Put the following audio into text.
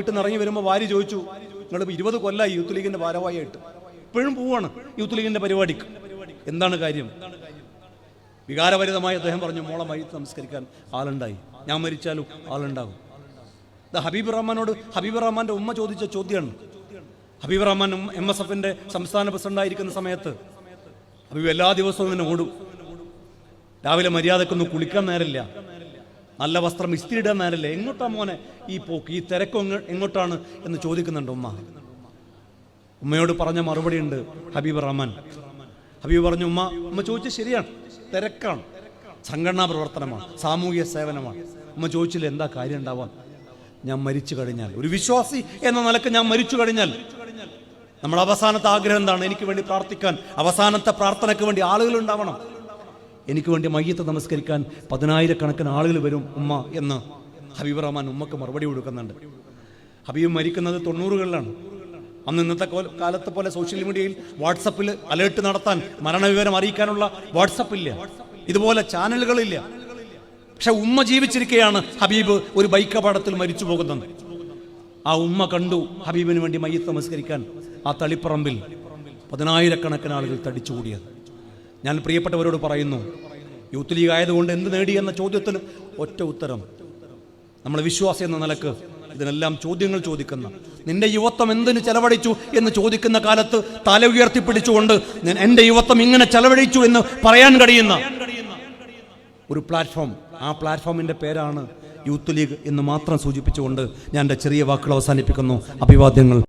വീട്ടിൽ നിന്ന് ഇറങ്ങി വരുമ്പോൾ ഭാര്യ ചോദിച്ചു നിങ്ങൾ ഇരുപത് കൊല്ലായി യൂത്ത് ലീഗിന്റെ ഭാരവായിട്ട് ഇപ്പോഴും പോവാണ് യൂത്ത് ലീഗിന്റെ പരിപാടിക്ക്. എന്താണ് കാര്യം? വികാരപരിതമായി അദ്ദേഹം പറഞ്ഞു മോളെ മയ്യത്ത് നമസ്കരിക്കാൻ ആളുണ്ടായി. ഞാൻ മരിച്ചാലും ആളുണ്ടാകും. ഇത് ഹബീബ് റഹ്മാനോട് ഹബീബ് റഹ്മാന്റെ ഉമ്മ ചോദിച്ച ചോദ്യമാണ്. ഹബീബ് റഹ്മാൻ എം എസ് എഫിന്റെ സംസ്ഥാന പ്രസിഡന്റായിരിക്കുന്ന സമയത്ത് ഹബീബ് എല്ലാ ദിവസവും ഇങ്ങനെ ഓടും രാവിലെ മര്യാദക്കൊന്നും കുളിക്കാൻ നേരമില്ല. നല്ല വസ്ത്രം ഇസ്തിരിയുടെ മേലല്ലേ? എങ്ങോട്ടാ മോനെ ഈ പോക്ക്? ഈ തിരക്ക് എങ്ങോട്ടാണ് എന്ന് ചോദിക്കുന്നുണ്ട് ഉമ്മ. ഉമ്മയോട് പറഞ്ഞ മറുപടി ഉണ്ട് ഹബീബ് റഹ്മാൻ. ഹബീബ് പറഞ്ഞു ഉമ്മ ഉമ്മ ചോദിച്ചത് ശരിയാണ്. തിരക്കാണ്. സംഘടനാ പ്രവർത്തനമാണ്. സാമൂഹിക സേവനമാണ്. ഉമ്മ ചോദിച്ചില്ല എന്താ കാര്യം ഉണ്ടാവാൻ? ഞാൻ മരിച്ചു കഴിഞ്ഞാൽ. ഒരു വിശ്വാസി എന്ന നിലയ്ക്ക് ഞാൻ മരിച്ചു കഴിഞ്ഞാൽ നമ്മൾ അവസാനത്തെ ആഗ്രഹം എന്താണ്? എനിക്ക് വേണ്ടി പ്രാർത്ഥിക്കാൻ. അവസാനത്തെ പ്രാർത്ഥനയ്ക്ക് വേണ്ടി ആളുകൾ ഉണ്ടാവണം. എനിക്ക് വേണ്ടി മയ്യത്ത് നമസ്കരിക്കാൻ പതിനായിരക്കണക്കിന് ആളുകൾ വരും ഉമ്മ എന്ന് ഹബീബ് റഹ്മാൻ ഉമ്മക്ക് മറുപടി കൊടുക്കുന്നുണ്ട്. ഹബീബ് മരിക്കുന്നത് തൊണ്ണൂറുകളിലാണ്. അന്ന് ഇന്നത്തെ കാലത്ത് പോലെ സോഷ്യൽ മീഡിയയിൽ വാട്സപ്പിൽ അലേർട്ട് നടത്താൻ മരണവിവരം അറിയിക്കാനുള്ള വാട്സപ്പ് ഇല്ല. ഇതുപോലെ ചാനലുകളില്ല പക്ഷെ ഉമ്മ ജീവിച്ചിരിക്കുകയാണ് ഹബീബ് ഒരു ബൈക്ക് അപകടത്തിൽ മരിച്ചു പോകുന്നത്. ആ ഉമ്മ കണ്ടു ഹബീബിന് വേണ്ടി മയ്യത്ത് നമസ്കരിക്കാൻ ആ തളിപ്പറമ്പിൽ പതിനായിരക്കണക്കിന് ആളുകൾ തടിച്ചുകൂടിയത്. ഞാൻ പ്രിയപ്പെട്ടവരോട് പറയുന്നു യൂത്ത് ലീഗ് ആയതുകൊണ്ട് എന്ത് നേടി എന്ന ചോദ്യത്തിന് ഒറ്റ ഉത്തരം. നമ്മൾ വിശ്വാസം എന്ന നിലയ്ക്ക് ഇതിനെല്ലാം ചോദ്യങ്ങൾ ചോദിക്കുന്ന നിന്റെ യുവത്വം എന്തിന് ചെലവഴിച്ചു? എന്ന് ചോദിക്കുന്ന കാലത്ത് തല ഉയർത്തിപ്പിടിച്ചുകൊണ്ട് എന്റെ യുവത്വം ഇങ്ങനെ ചെലവഴിച്ചു എന്ന് പറയാൻ കഴിയുന്ന ഒരു പ്ലാറ്റ്ഫോം. ആ പ്ലാറ്റ്ഫോമിന്റെ പേരാണ് യൂത്ത് ലീഗ് എന്ന് മാത്രം സൂചിപ്പിച്ചുകൊണ്ട് ഞാൻ എന്റെ ചെറിയ വാക്കുകൾ അവസാനിപ്പിക്കുന്നു. അഭിവാദ്യങ്ങൾ.